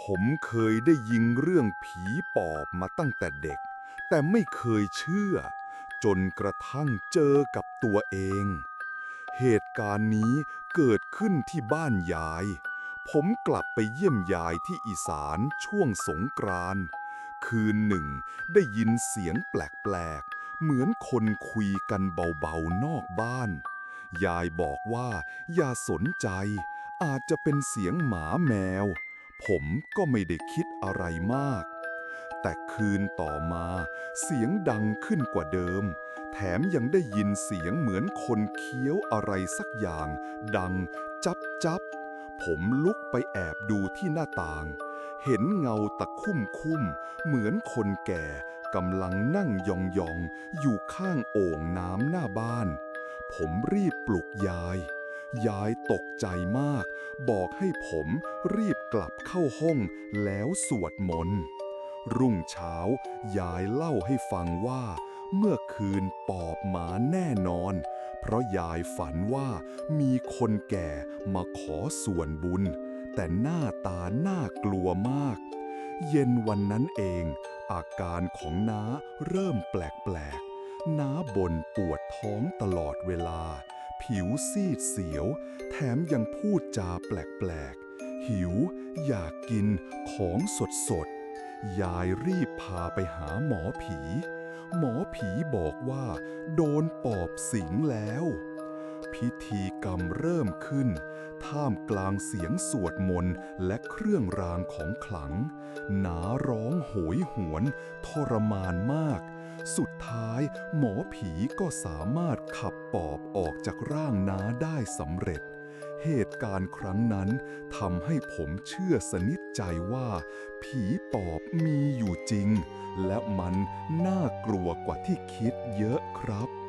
ผมเคยได้ยินเรื่องผีปอบมาตั้งแต่เด็ก แต่ไม่เคยเชื่อ จนกระทั่งเจอกับตัวเอง เหตุการณ์นี้เกิดขึ้นที่บ้านยาย ผมกลับไปเยี่ยมยายที่อีสานช่วงสงกรานต์คืนหนึ่งได้ยินเสียงแปลกๆ เหมือนคนคุยกันเบาๆนอกบ้าน ยายบอกว่าอย่าสนใจ อาจจะเป็นเสียงหมาแมว ผมก็ไม่ได้คิดอะไรมาก แต่คืนต่อมาเสียงดังขึ้นกว่าเดิม แถมยังได้ยินเสียงเหมือนคนเคี้ยวอะไรสักอย่าง ดังจับจับ ผมลุกไปแอบดูที่หน้าต่าง เห็นเงาตะคุ่มคุ่มเหมือนคนแก่กำลังนั่งยองๆอยู่ข้างโอ่งน้ำหน้าบ้าน ผมรีบปลุกยาย ยายตกใจมาก บอกให้ผมรีบกลับเข้าห้องแล้วสวดมนต์ รุ่งเช้ายายเล่าให้ฟังว่า เมื่อคืนปอบหมาแน่นอน เพราะยายฝันว่ามีคนแก่มาขอส่วนบุญ แต่หน้าตาน่ากลัวมาก เย็นวันนั้นเอง อาการของน้าเริ่มแปลกๆน้าบ่นปวดท้องตลอดเวลา ผิวซีดเสียว แถมยังพูดจาแปลกๆ หิว อยากกินของสดๆยายรีบพาไปหาหมอผี หมอผีบอกว่าโดนปอบสิงแล้ว พิธีกรรมเริ่มขึ้น ท่ามกลางเสียงสวดมนต์และเครื่องรางของขลัง หนาร้องโหยหวน ทรมานมาก สุดท้าย หมอผีก็สามารถขับปอบออกจากร่างน้าได้สำเร็จ เหตุการณ์ครั้งนั้นทำให้ผมเชื่อสนิทใจว่า ผีปอบมีอยู่จริง และมันน่ากลัวกว่าที่คิดเยอะครับ